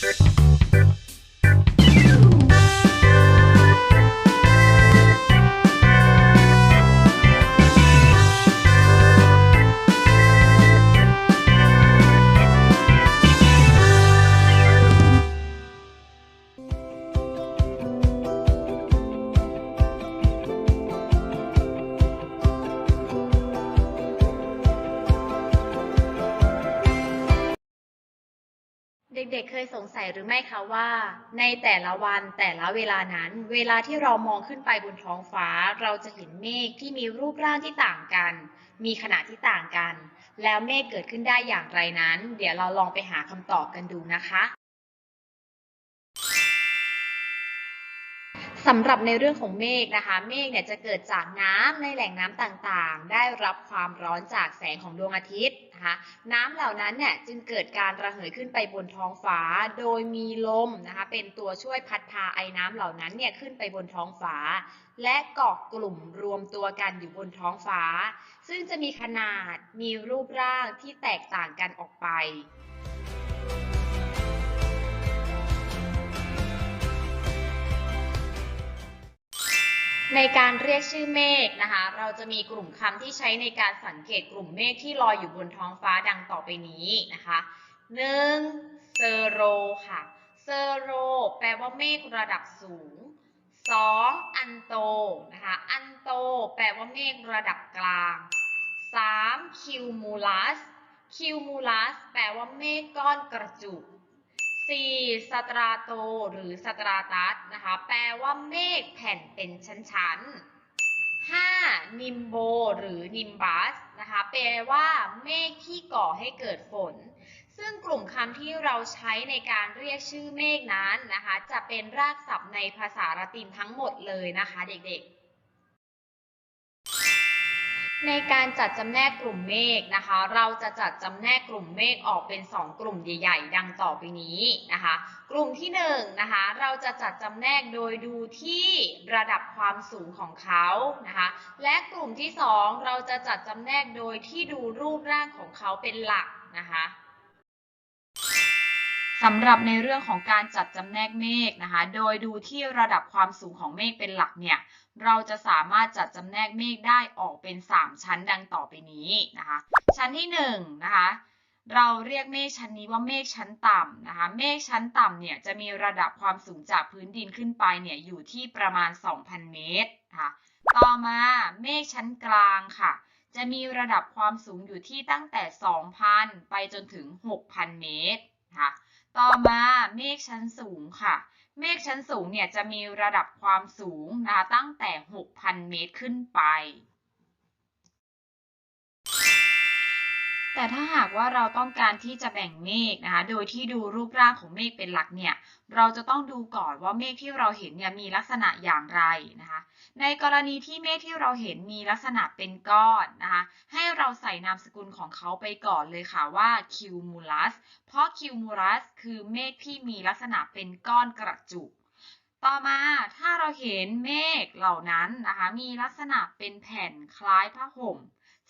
เยสงสัยหรือไม่คะว่า ในแต่ละวันแต่ละเวลานั้น เวลาที่เรามองขึ้นไปบนท้องฟ้า เราจะเห็นเมฆที่มีรูปร่างที่ต่างกัน มีขนาดที่ต่างกัน แล้วเมฆเกิดขึ้นได้อย่างไรนั้น เดี๋ยวเราลองไปหาคำตอบกันดูนะคะ สำหรับในเรื่องของเมฆนะคะ เมฆเนี่ยจะเกิดจากน้ำในแหล่งน้ำต่างๆ ได้รับความร้อนจากแสงของดวงอาทิตย์นะคะน้ำเหล่านั้นเนี่ยจึงเกิดการระเหยขึ้นไปบนท้องฟ้า โดยมีลมนะคะเป็นตัวช่วยพัดพาไอ้น้ำเหล่านั้นเนี่ยขึ้นไปบนท้องฟ้า และเกาะกลุ่มรวมตัวกันอยู่บนท้องฟ้า ซึ่งจะมีขนาดมีรูปร่างที่แตกต่างกันออกไป ในการเรียกชื่อเมฆนะคะ เราจะมีกลุ่มคำที่ใช้ในการสังเกตกลุ่มเมฆที่ลอยอยู่บนท้องฟ้าดังต่อไปนี้นะคะหนึ่งเซโรค่ะเซโรแปลว่าเมฆระดับสูงสองอันโตนะคะอันโต แปลว่าเมฆระดับกลางสามคิวมูลัสคิวมูลัสแปลว่าเมฆก้อนกระจุก 4. สตราโตหรือสตราตัสนะคะ แปลว่าเมฆแผ่นเป็นชั้นๆ 5. นิมโบหรือนิมบัสนะคะ แปลว่าเมฆที่ก่อให้เกิดฝน ซึ่งกลุ่มคำที่เราใช้ในการเรียกชื่อเมฆนั้นนะคะ จะเป็นรากศัพท์ในภาษาละตินทั้งหมดเลยนะคะเด็กๆ ในการจัดจำแนกกลุ่มเมฆนะคะ เราจะจัดจำแนกกลุ่มเมฆออกเป็น 2 กลุ่มใหญ่ ๆ ดังต่อไปนี้นะคะ กลุ่มที่1นะคะ เราจะจัดจำแนกโดยดูที่ระดับความสูงของเขานะคะ และกลุ่มที่ 2 เราจะจัดจำแนกโดยที่ดูรูปร่างของเขาเป็นหลักนะคะ สำหรับในเรื่องของการจัดจำแนกเมฆนะคะ โดยดูที่ระดับความสูงของเมฆเป็นหลักเนี่ย เราจะสามารถจัดจำแนกเมฆได้ออกเป็น 3 ชั้นดังต่อไปนี้นะคะ ชั้นที่1นะคะ เราเรียกเมฆชั้นนี้ว่าเมฆชั้นต่ำนะคะ เมฆชั้นต่ำเนี่ยจะมีระดับความสูงจากพื้นดินขึ้นไปเนี่ยอยู่ที่ประมาณ 2,000 เมตรนะคะต่อมาเมฆชั้นกลางค่ะ จะมีระดับความสูงอยู่ที่ตั้งแต่ 2,000 ไปจนถึง 6,000 เมตรนะคะ ต่อมาเมฆชั้นสูงค่ะ เมฆชั้นสูงเนี่ยจะมีระดับความสูงนะตั้งแต่ 6,000 เมตรขึ้นไป แต่ถ้าหากว่าเราต้องการที่จะแบ่งเมฆนะคะ โดยที่ดูรูปร่างของเมฆเป็นหลักเนี่ย เราจะต้องดูก่อนว่าเมฆที่เราเห็นเนี่ยมีลักษณะอย่างไรนะคะ ในกรณีที่เมฆที่เราเห็นมีลักษณะเป็นก้อนนะคะ ให้เราใส่นามสกุลของเขาไปก่อนเลยค่ะว่า cumulus เพราะ cumulus คือเมฆที่มีลักษณะเป็นก้อนกระจุกต่อมาถ้าเราเห็นเมฆเหล่านั้นนะคะ มีลักษณะเป็นแผ่นคล้ายผ้าห่ม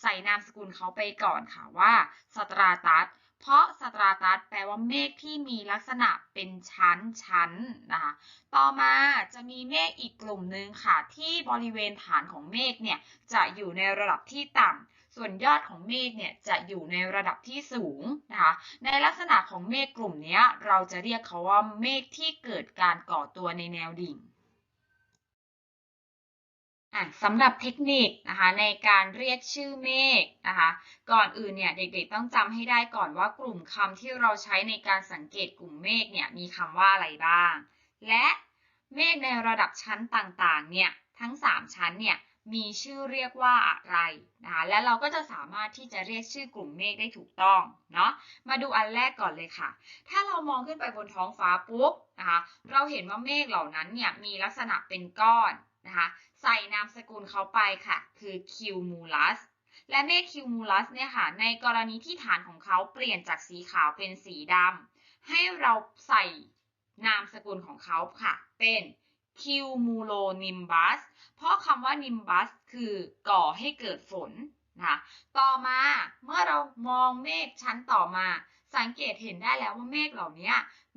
ใส่นามสกุลเขาไปก่อนค่ะว่าสตราตัสเพราะสตราตัสแปลว่าเมฆที่มีลักษณะเป็นชั้นชั้นนะคะต่อมาจะมีเมฆอีกกลุ่มหนึ่งค่ะ ที่บริเวณฐานของเมฆเนี่ยจะอยู่ในระดับที่ต่ำส่วนยอดของเมฆเนี่ยจะอยู่ในระดับที่สูงนะคะในลักษณะของเมฆกลุ่มนี้เราจะเรียกเขาว่าเมฆที่เกิดการก่อตัวในแนวดิ่ง อะสำหรับเทคนิคนะคะในการเรียกชื่อเมฆนะคะ ก่อนอื่นเนี่ยเด็กๆต้องจำให้ได้ก่อนว่ากลุ่มคำที่เราใช้ในการสังเกตกลุ่มเมฆเนี่ยมีคำว่าอะไรบ้าง และเมฆในระดับชั้นต่างๆเนี่ยทั้ง 3 ชั้นเนี่ยมีชื่อเรียกว่าอะไรนะคะและเราก็จะสามารถที่จะเรียกชื่อกลุ่มเมฆได้ถูกต้องเนาะมาดูอันแรกก่อนเลยค่ะ ถ้าเรามองขึ้นไปบนท้องฟ้าปุ๊บนะคะเราเห็นว่าเมฆเหล่านั้นเนี่ยมีลักษณะเป็นก้อน นะคะใส่นามสกุลเขาไปค่ะ คือ cumulus และเมฆ cumulus เนี่ยค่ะ ในกรณีที่ฐานของเขาเปลี่ยนจากสีขาวเป็นสีดำให้เราใส่นามสกุลของเขาค่ะ เป็น cumulonimbus เพราะคำว่า nimbus คือก่อให้เกิดฝนนะคะต่อมาเมื่อเรามองเมฆชั้นต่อมา สังเกตเห็นได้แล้วว่าเมฆเหล่านี้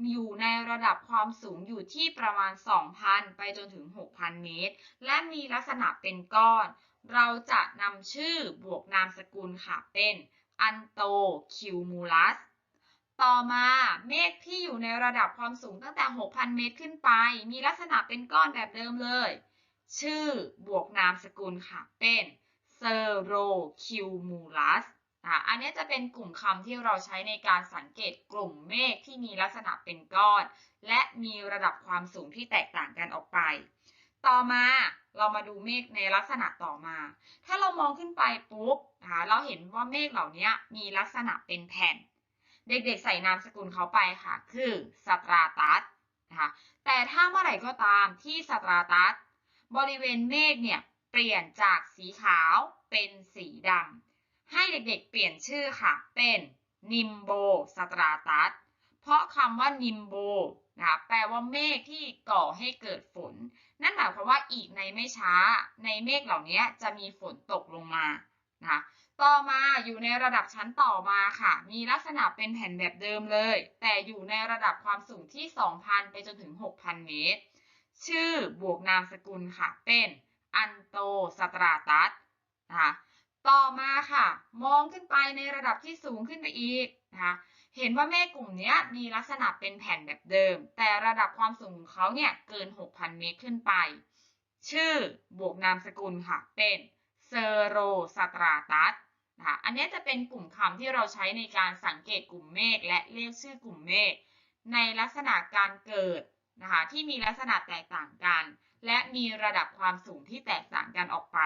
อยู่ในระดับความสูงอยู่ที่ประมาณ 2,000 ไปจนถึง 6,000 เมตร และมีลักษณะเป็นก้อน เราจะนำชื่อบวกนามสกุลค่ะเป็นอันโตคิวมูลัส ต่อมาเมฆที่อยู่ในระดับความสูงตั้งแต่ 6,000 เมตรขึ้นไป มีลักษณะเป็นก้อนแบบเดิมเลย ชื่อบวกนามสกุลค่ะเป็นเซโรคิวมูลัส อะอันนี้จะเป็นกลุ่มคำที่เราใช้ในการสังเกตกลุ่มเมฆที่มีลักษณะเป็นก้อน และมีระดับความสูงที่แตกต่างกันออกไป ต่อมาเรามาดูเมฆในลักษณะต่อมา ถ้าเรามองขึ้นไปปุ๊บนะคะเราเห็นว่าเมฆเหล่านี้มีลักษณะเป็นแผ่น เด็กๆใส่นามสกุลเขาไปค่ะ คือสตราตัสนะคะแต่ถ้าเมื่อไหร่ก็ตามที่สตราตัสบริเวณเมฆเนี่ยเปลี่ยนจากสีขาวเป็นสีดำ ให้เด็กๆ เปลี่ยนชื่อค่ะ เป็นนิมโบสตราตัสเพราะคำว่านิมโบนะคะแปลว่าเมฆที่ก่อให้เกิดฝน นั่นหมายความว่าอีกในไม่ช้า ในเมฆเหล่านี้จะมีฝนตกลงมานะคะต่อมาอยู่ในระดับชั้นต่อมาค่ะ มีลักษณะเป็นแผ่นแบบเดิมเลย แต่อยู่ในระดับความสูงที่ 2,000 ไปจนถึง 6,000 เมตร ชื่อบวกนามสกุลค่ะ เป็นอันโตสตราตัสนะคะต่อมาค่ะ มองขึ้นไปในระดับที่สูงขึ้นไปอีกนะคะเห็นว่าเมฆกลุ่มนี้มีลักษณะเป็นแผ่นแบบเดิม แต่ระดับความสูงของเขาเนี่ยเกิน 6,000 เมตรขึ้นไป ชื่อบวกนามสกุลค่ะ เป็นเซโรสตราตัสนะคะอันนี้จะเป็นกลุ่มคำที่เราใช้ในการสังเกตกลุ่มเมฆและเรียกชื่อกลุ่มเมฆในลักษณะการเกิดนะคะที่มีลักษณะแตกต่างกัน และมีระดับความสูงที่แตกต่างกันออกไป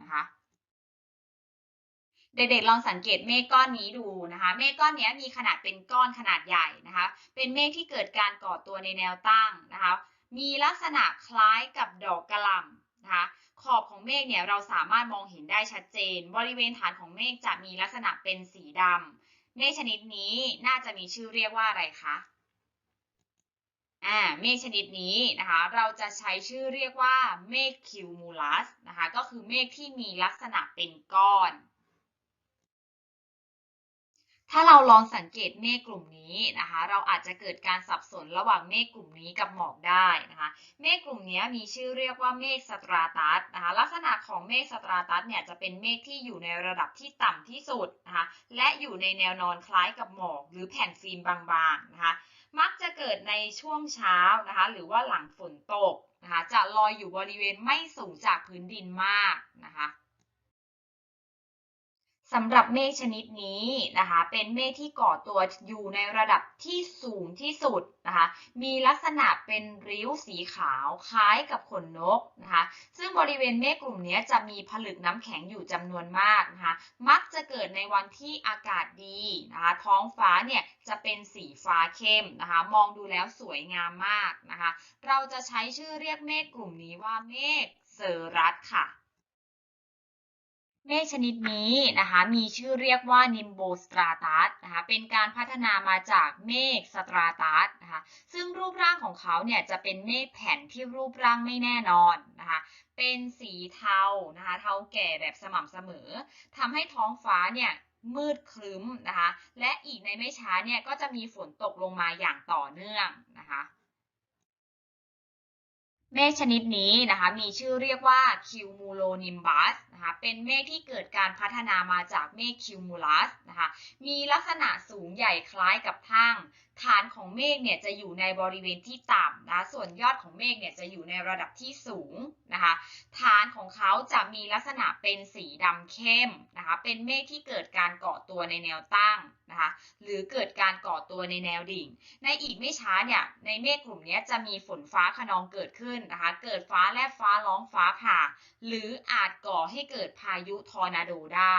นะคะ เด็กๆลองสังเกตเมฆก้อนนี้ดูนะคะ เมฆก้อนนี้มีขนาดเป็นก้อนขนาดใหญ่นะคะ เป็นเมฆที่เกิดการก่อตัวในแนวตั้งนะคะ มีลักษณะคล้ายกับดอกกระหล่ำนะคะ ขอบของเมฆเนี่ยเราสามารถมองเห็นได้ชัดเจน บริเวณฐานของเมฆจะมีลักษณะเป็นสีดำเมฆชนิดนี้น่าจะมีชื่อเรียกว่าอะไรคะอ่าเมฆชนิดนี้นะคะ เราจะใช้ชื่อเรียกว่าเมฆคิวมูลัสนะคะ ก็คือเมฆที่มีลักษณะเป็นก้อน ถ้าเราลองสังเกตเมฆกลุ่มนี้นะคะ เราอาจจะเกิดการสับสนระหว่างเมฆกลุ่มนี้กับหมอกได้นะคะ เมฆกลุ่มนี้มีชื่อเรียกว่าเมฆสตราตัสนะคะ ลักษณะของเมฆสตราตัสเนี่ยจะเป็นเมฆที่อยู่ในระดับที่ต่ำที่สุดนะคะ และอยู่ในแนวนอนคล้ายกับหมอก หรือแผ่นฟิล์มบางๆนะคะ มักจะเกิดในช่วงเช้านะคะ หรือว่าหลังฝนตกนะคะ จะลอยอยู่บริเวณไม่สูงจากพื้นดินมากนะคะ สำหรับเมฆชนิดนี้นะคะเป็นเมฆที่ก่อตัวอยู่ในระดับที่สูงที่สุดนะคะมีลักษณะเป็นริ้วสีขาวคล้ายกับขนนกนะคะซึ่งบริเวณเมฆกลุ่มนี้จะมีผลึกน้ำแข็งอยู่จำนวนมากนะคะมักจะเกิดในวันที่อากาศดีนะคะท้องฟ้าเนี่ยจะเป็นสีฟ้าเข้มนะคะมองดูแล้วสวยงามมากนะคะเราจะใช้ชื่อเรียกเมฆกลุ่มนี้ว่าเมฆเซอรัสค่ะ เมฆชนิดนี้นะคะมีชื่อเรียกว่านิมโบสตราตัสนะคะเป็นการพัฒนามาจากเมฆสตราตัสนะคะซึ่งรูปร่างของเขาเนี่ยจะเป็นเมฆแผ่นที่รูปร่างไม่แน่นอนนะคะเป็นสีเทานะคะเทาแก่แบบสม่ำเสมอทำให้ท้องฟ้าเนี่ยมืดครึ้มนะคะและอีกในไม่ช้าเนี่ยก็จะมีฝนตกลงมาอย่างต่อเนื่องนะคะ เมฆชนิดนี้นะคะมีชื่อเรียกว่าคิวมูโลนิมบัสนะคะเป็นเมฆที่เกิดการพัฒนามาจากเมฆคิวมูลัสนะคะมีลักษณะสูงใหญ่คล้ายกับทั่งฐานของเมฆเนี่ยจะอยู่ในบริเวณที่ต่ำนะส่วนยอดของเมฆเนี่ยจะอยู่ในระดับที่สูงนะคะฐานของเขาจะมีลักษณะเป็นสีดำเข้มนะคะเป็นเมฆที่เกิดการเกาะตัวในแนวตั้งนะคะหรือเกิดการก่อตัวในแนวดิ่ง ในอีกไม่ช้าเนี่ยในเมฆกลุ่มนี้จะมีฝนฟ้าขนองเกิดขึ้นนะคะ เกิดฟ้าแลบฟ้าร้องฟ้าผ่า หรืออาจก่อให้เกิดพายุทอร์นาโดได้